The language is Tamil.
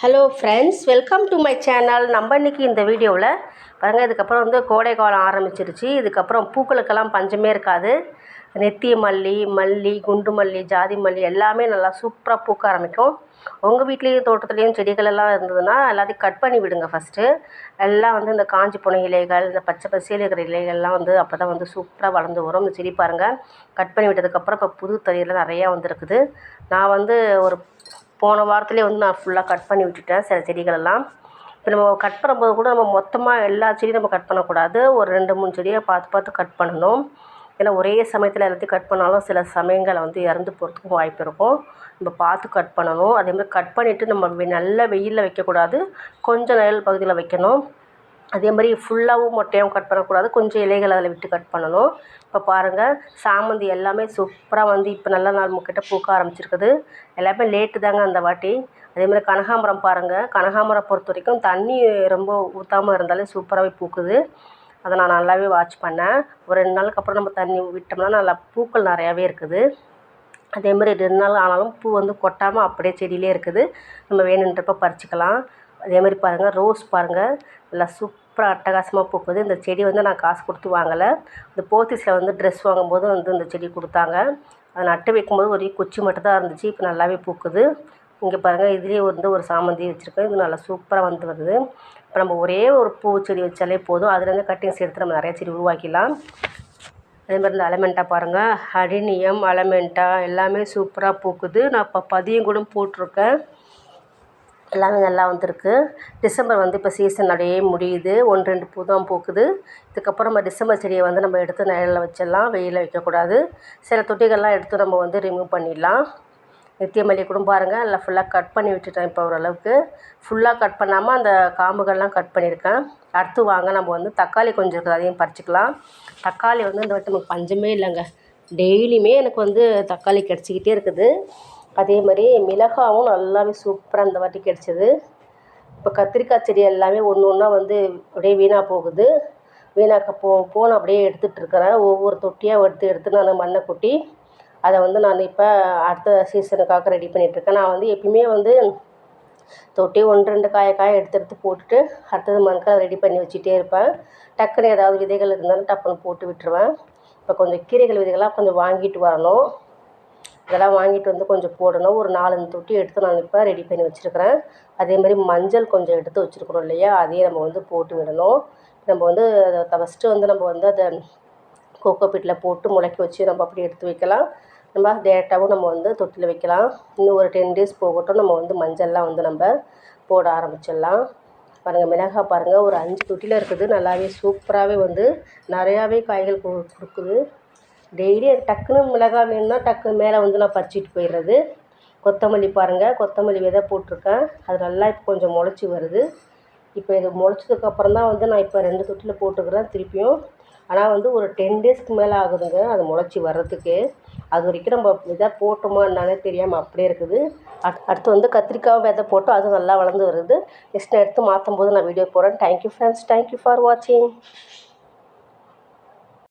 Hello friends welcome to my channel நம்ம இன்றைக்கி இந்த வீடியோவில் பாருங்கள் இதுக்கப்புறம் வந்து கோடை காலம் ஆரம்பிச்சிருச்சு. இதுக்கப்புறம் பூக்களுக்கெல்லாம் பஞ்சமே இருக்காது. நெத்திய மல்லி மல்லி குண்டு மல்லி ஜாதி மல்லி எல்லாமே நல்லா சூப்பராக பூக்க ஆரம்பிக்கும். உங்கள் வீட்லேயும் தோட்டத்துலேயும் செடிகள் எல்லாம் இருந்ததுன்னா எல்லாத்தையும் கட் பண்ணி விடுங்க ஃபஸ்ட்டு எல்லாம் வந்து இந்த காஞ்சி போன இலைகள் இந்த பச்சை பசேல் இருக்கிற இலைகள்லாம் வந்து அப்போ தான் வந்து சூப்பராக வளர்ந்து வரும். இந்த செடி பாருங்கள் கட் பண்ணி விட்டதுக்கப்புறம் இப்போ புது தறியெல்லாம் நிறையா வந்துருக்குது. நான் வந்து ஒரு போன வாரத்துலேயே வந்து நான் ஃபுல்லாக கட் பண்ணி விட்டுட்டேன் சில செடிகளெல்லாம். இப்போ நம்ம கட் பண்ணும்போது கூட நம்ம மொத்தமாக எல்லா செடியும் நம்ம கட் பண்ணக்கூடாது. ஒரு ரெண்டு மூணு செடியை பார்த்து பார்த்து கட் பண்ணணும். ஏன்னா ஒரே சமயத்தில் எல்லாத்தையும் கட் பண்ணாலும் சில சமயங்களில் வந்து இறந்து போகிறதுக்கும் வாய்ப்பு இருக்கும். நம்ம பார்த்து கட் பண்ணணும். அதேமாதிரி கட் பண்ணிவிட்டு நம்ம நல்ல வெயிலில் வைக்கக்கூடாது. கொஞ்சம் நிழல் பகுதியில் வைக்கணும். அதே மாதிரி ஃபுல்லாகவும் மொட்டையாகவும் கட் பண்ணக்கூடாது. கொஞ்சம் இலைகள் அதில் விட்டு கட் பண்ணணும். இப்போ பாருங்கள் சாமந்தி எல்லாமே சூப்பராக வந்து இப்போ நல்ல நாள் முக்கிட்ட பூக்க ஆரம்பிச்சிருக்குது. எல்லாமே லேட்டு தாங்க அந்த வாட்டி. அதே மாதிரி கனகாம்பரம் பாருங்கள் கனகாம்பரம் பொறுத்த வரைக்கும் தண்ணி ரொம்ப ஊற்றாம இருந்தாலே சூப்பராகவே பூக்குது. அதை நான் நல்லாவே வாட்ச் பண்ணேன். ஒரு ரெண்டு நாளுக்கு அப்புறம் நம்ம தண்ணி விட்டோம்னா நல்லா பூக்கள் நிறையாவே இருக்குது. அதே மாதிரி ரெண்டு நாள் ஆனாலும் பூ வந்து கொட்டாமல் அப்படியே செடியிலே இருக்குது. நம்ம வேணுன்றப்ப பறிச்சுக்கலாம். அதே மாதிரி பாருங்கள் ரோஸ் பாருங்கள் நல்லா சூப் சூப்பராக அட்டகாசமாக பூக்குது இந்த செடி வந்து நான் காசு கொடுத்து வாங்கலை. இந்த போத்திஸில் வந்து ட்ரெஸ் வாங்கும்போது வந்து இந்த செடி கொடுத்தாங்க. அதை நட்டு வைக்கும்போது ஒரே குச்சி மட்டும் தான் இருந்துச்சு. இப்போ நல்லாவே பூக்குது. இங்கே பாருங்கள் இதுலேயே வந்து ஒரு சாமந்தி வச்சுருக்கேன். இது நல்லா சூப்பராக வந்து வருது. இப்போ நம்ம ஒரே ஒரு பூ செடி வச்சாலே போதும். அதுலேருந்து கட்டிங்ஸ் எடுத்து நம்ம நிறையா செடி உருவாக்கிடலாம். அதே மாதிரி இந்த அலமெண்டா பாருங்கள் அடினியம் அலமெண்ட்டா எல்லாமே சூப்பராக பூக்குது. நான் இப்போ பதியம் கூட போட்டிருக்கேன். எல்லாமே நல்லா வந்திருக்கு. டிசம்பர் வந்து இப்போ சீசன் அப்படியே முடியுது. ஒன்று ரெண்டு பூ தான் பூக்குது. இதுக்கப்புறம் நம்ம டிசம்பர் செடியை வந்து நம்ம எடுத்து நிழலில் வச்சிடலாம். வெயிலில் வைக்கக்கூடாது. சில தொட்டிகள்லாம் எடுத்து நம்ம வந்து ரிமூவ் பண்ணிடலாம். நித்திய மல்லி கூட பாருங்கள் எல்லாம் ஃபுல்லாக கட் பண்ணி விட்டுட்டேன் இப்போ ஓரளவுக்கு. ஃபுல்லாக கட் பண்ணாமல் அந்த காம்புகள்லாம் கட் பண்ணியிருக்கேன். அடுத்து வாங்க நம்ம வந்து தக்காளி கொஞ்சம் இருக்குது. அதையும் பறிச்சிக்கலாம். தக்காளி வந்து இந்த வாட்டி நமக்கு பஞ்சமே இல்லைங்க. டெய்லியுமே எனக்கு வந்து தக்காளி கிடச்சிக்கிட்டே இருக்குது. அதே மாதிரி மிளகாவும் நல்லாவே சூப்பராக இந்த வாட்டி கிடச்சிது. இப்போ கத்திரிக்காய் செடி எல்லாமே ஒன்று ஒன்றா வந்து அப்படியே வீணாக போகுது. வீணாக்க போ போன அப்படியே எடுத்துகிட்ருக்கிறேன் ஒவ்வொரு தொட்டியாக எடுத்து எடுத்து நான் மண்ணை கொட்டி அதை வந்து நான் இப்போ அடுத்த சீசனுக்காக ரெடி பண்ணிகிட்ருக்கேன் நான் வந்து எப்பயுமே வந்து தொட்டி ஒன்று ரெண்டு காய காய எடுத்து எடுத்து போட்டுட்டு அடுத்தது மண்களை ரெடி பண்ணி வச்சுட்டே இருப்பேன். டக்குன்னு ஏதாவது விதைகள் இருந்தாலும் டப்புன்னு போட்டு விட்டுருவேன். இப்போ கொஞ்சம் கீரைகள் விதைகள்லாம் கொஞ்சம் வாங்கிட்டு வரணும். இதெல்லாம் வாங்கிட்டு வந்து கொஞ்சம் போடணும். ஒரு நாலஞ்சு தொட்டி எடுத்து நான் இப்போ ரெடி பண்ணி வச்சுருக்கிறேன். அதே மாதிரி மஞ்சள் கொஞ்சம் எடுத்து வச்சுருக்குறோம் இல்லையா? அதையும் நம்ம வந்து போட்டு விடணும். நம்ம வந்து அதை ஃபஸ்ட்டு வந்து நம்ம வந்து அதை கோகோ பீட்டில் போட்டு முளைக்க வச்சு நம்ம அப்படி எடுத்து வைக்கலாம். நம்ம டேரெக்டாகவும் நம்ம வந்து தொட்டியில் வைக்கலாம். இன்னும் ஒரு டென் டேஸ் போகட்டும். நம்ம வந்து மஞ்சள்லாம் வந்து நம்ம போட ஆரம்பிச்சிடலாம். பாருங்கள் மிளகாய் பாருங்கள் ஒரு அஞ்சு தொட்டியில் இருக்குது. நல்லாவே சூப்பராகவே வந்து நிறையாவே காய்கள் கொடுக்குது. டெய்லி டக்குன்னு மிளகாய் வேணும்னா டக்குன்னு மேலே வந்து நான் பறிச்சிட்டு போயிடுறது. கொத்தமல்லி பாருங்கள் கொத்தமல்லி விதை போட்டிருக்கேன். அது நல்லா இப்போ கொஞ்சம் முளைச்சி வருது. இப்போ இது முளைச்சதுக்கப்புறம் தான் வந்து நான் இப்போ ரெண்டு தொட்டியில் போட்டுக்கிறேன் திருப்பியும். ஆனால் வந்து ஒரு டென் டேஸ்க்கு மேலே ஆகுதுங்க அது முளைச்சி வர்றதுக்கு. அது வரைக்கும் நம்ம விதை போட்டோமா என்னன்னே தெரியாமல் அப்படியே இருக்குது. அட் அடுத்து வந்து கத்திரிக்காய் விதை போட்டோம் அதுவும் நல்லா வளர்ந்து வருது. நெக்ஸ்ட் நான் எடுத்து மாற்றும் போது நான் வீடியோ போகிறேன் தேங்க்யூ ஃப்ரெண்ட்ஸ் தேங்க்யூ ஃபார் வாட்சிங்